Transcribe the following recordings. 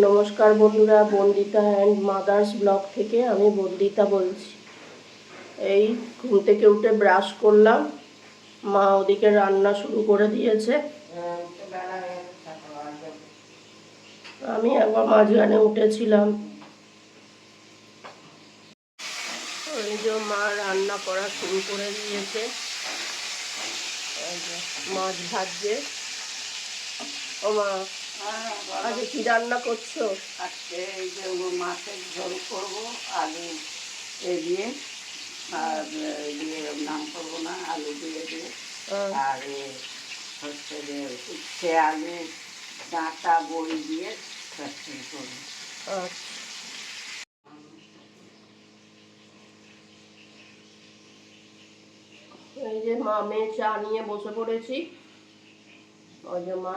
নমস্কার বন্ধুরা, Bandita and mother's blog থেকে আমি বন্দিতা বলছি। এই ঘুম থেকে উঠে ব্রাশ করলাম, মা ওদিকে রান্না শুরু করে দিয়েছে। আমি একবার মাঝখানে উঠেছিলাম। ওই যে মা রান্না করা শুরু করে দিয়েছে। মাছ ভাজছে। ও মা। আজকে কি রান্না করছ? আজকে এই যে ও মাছের ঝোল করব আলু এ দিয়ে আর দিয়ে নাম করব না আলু দিয়ে দিয়ে। আর হচ্ছে যে উচ্ছে আলু ডাঁটা বড়ি দিয়ে চচ্চড়ি করব। এই যে মা মেয়ে চা নিয়ে বসে পড়েছি। ওই যে মা।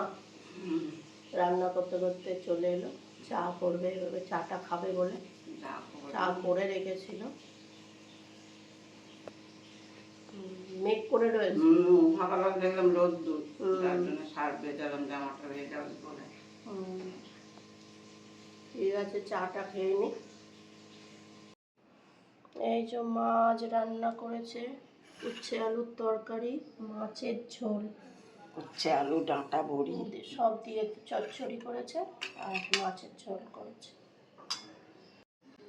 রান্না করতে করতে চলে এলো। চা করবে এভাবে চাটা খাবে বলে চা করে রেখেছিল। মেঘ করে রয়েছে। হুম, দেখলাম রোদ্দুর। হুম। তার জন্য সার ভেজালাম জামাটা ভেজাল বলে। ঠিক আছে চাটা খেয়ে নি। এই যে মাছ রান্না করেছে উচ্ছে আলুর তরকারি মাছের ঝোল। উচ্ছে আলু ডাঁটা বড়ি সব দিয়ে চচ্চড়ি করেছে আর মাছের ঝোল করেছে।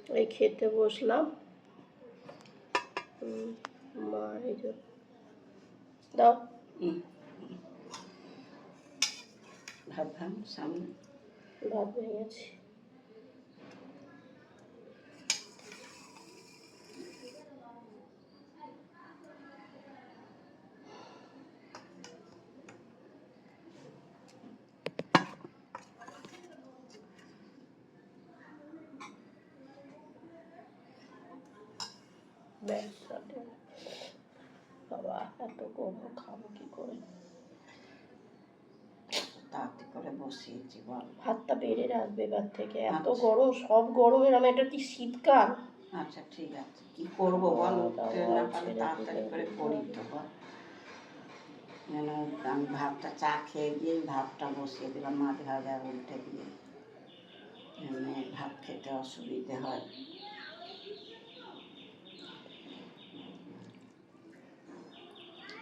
এই খেতে বসলাম। মা এই যে দাও। হুম। ভাবলাম সামনে। ভাত ভেঙেছি। ব্যাস সাথে বাবা এত করব খাব কি করে? তাড়াতাড়ি করে বসিয়েছি বল ভাতটা বেড়ে রাখবে এবার থেকে। এত আচ্ছা। গরম সব গরমের আমি এটা কি শীতকাল? আচ্ছা ঠিক আছে। কি করব বল? উঠতে না পারলে তাড়াতাড়ি করে করি তো বল। যেন আমি ভাতটা চা খেয়ে গিয়ে ভাতটা বসিয়ে দিলাম মাছ ভাজা উল্টে দিয়ে। ভাত খেতে অসুবিধে হয়।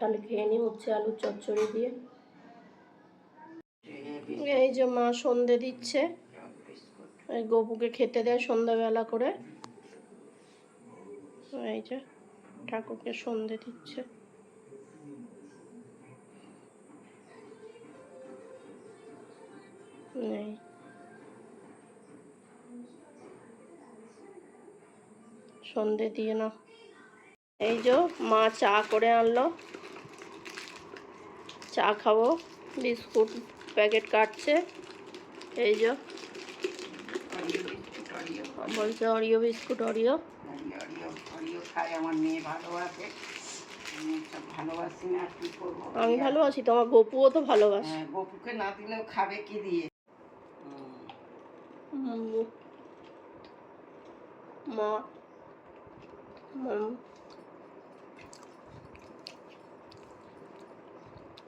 তাহলে খেয়ে নিই উচ্ছে আলুর চচ্চড়ি দিয়ে। এই যে মা সন্ধে দিচ্ছে। এই গপুকে খেতে দেয় সন্ধ্যাবেলা করে। এই যে ঠাকুরকে সন্ধে দিচ্ছে। এই। সন্ধে দিয়ে না এই যে মা চা করে আনলো। চা খাব। বিস্কুট প্যাকেট কাটছে। এই যে। বলছে অরিও বিস্কুট অরিও আমি ভালোবাসি তোমার গপুও তো ভালোবাসে। হ্যাঁ, গপুকে না দিলেও খাবে কি দিয়ে? উম, মা।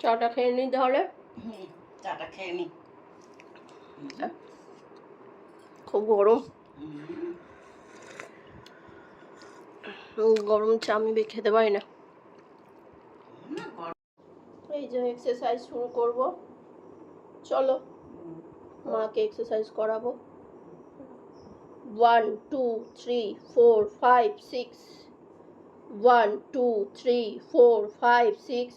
চাটা খেয়ে নিই তাহলে? চাটা খেয়ে নি। খুব গরম। গরম চা আমি খেতে পারি না। না, এই যে এক্সারসাইজ শুরু করব। চলো মাকে এক্সারসাইজ করাবো। One two three four five six one two three four five six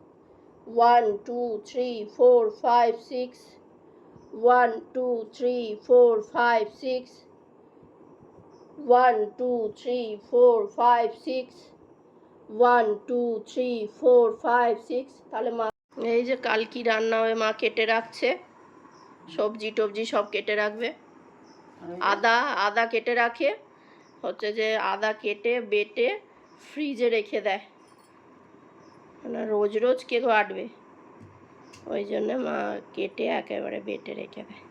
One two three four five six one two three four five six one two three four five six one two three four five six তাহলে মা এই যে কাল কি রান্না হবে মা কেটে রাখছে। সবজি টবজি সব কেটে রাখবে। আদা আদা কেটে রাখে। হচ্ছে যে আদা কেটে, বেটে, ফ্রিজে রেখে দেয়। মানে রোজ রোজ কে কাটবে ওই জন্য মা কেটে একেবারে বেটে রেখে দেয়।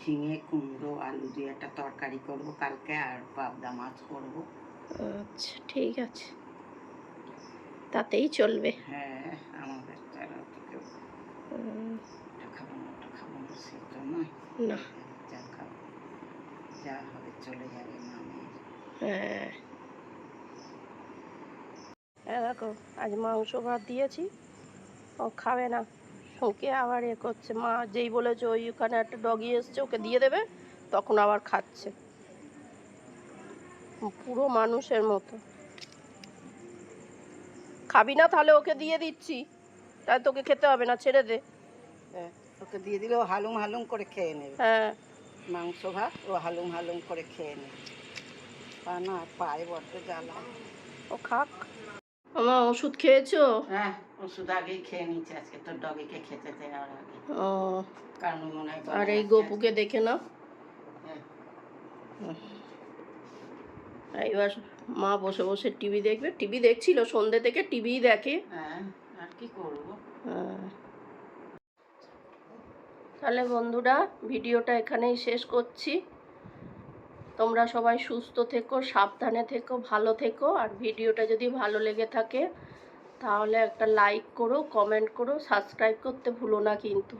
ঝিঙে কুমড়ো আলু দিয়ে একটা তরকারি করব কালকে আর পাবদা মাছ করব। আচ্ছা ঠিক আছে। তাতেই চলবে। হ্যাঁ আমাদের তারা তো কেউ খাব না ওটা খাব না সেটা নয়। না। যা খাব যা হবে চলে যাবে মামের। হ্যাঁ। হ্যাঁ দেখো আজ মাংস ভাত দিয়েছি। ও খাবে না। ওকে আবার এ করছে। মা যেই বলেছে ওইখানে একটা ডগি এসছে ওকে দিয়ে দেবে তখন আবার খাচ্ছে। পুরো মানুষের মতো। খাবি না তাহলে ওকে দিয়ে দিচ্ছি। তাই তোকে খেতে হবে না ছেড়ে দে। হ্যাঁ ওকে দিয়ে দিলে ও হালুম হালুম করে খেয়ে নেবে। হ্যাঁ। মাংস ভাত ও হালুম হালুম করে খেয়ে নেবে। পা না পায়ে বড্ড জ্বালা। ও খাক। আমার ওষুধ খেয়েছো? হ্যাঁ ওষুধ আগেই খেয়ে নিচ্ছে আজকে তোর ডগিকে খেতে দেওয়ার আগে। ও কারণ মনে হয় আর এই গপুকে দেখে নাও। হ্যাঁ, এবার মা বসে বসে টিভি দেখবে। টিভি দেখছিল সন্ধ্যে থেকে টিভিই দেখে। হ্যাঁ আর কি করব? হ্যাঁ। তাহলে বন্ধুরা ভিডিওটা এখানেই শেষ করছি। তোমরা সবাই সুস্থ থেকো, সাবধানে থেকো, ভালো থেকো। আর ভিডিওটা যদি ভালো লেগে থাকে, তাহলে একটা লাইক করো কমেন্ট করো সাবস্ক্রাইব করতে ভুলো না কিন্তু।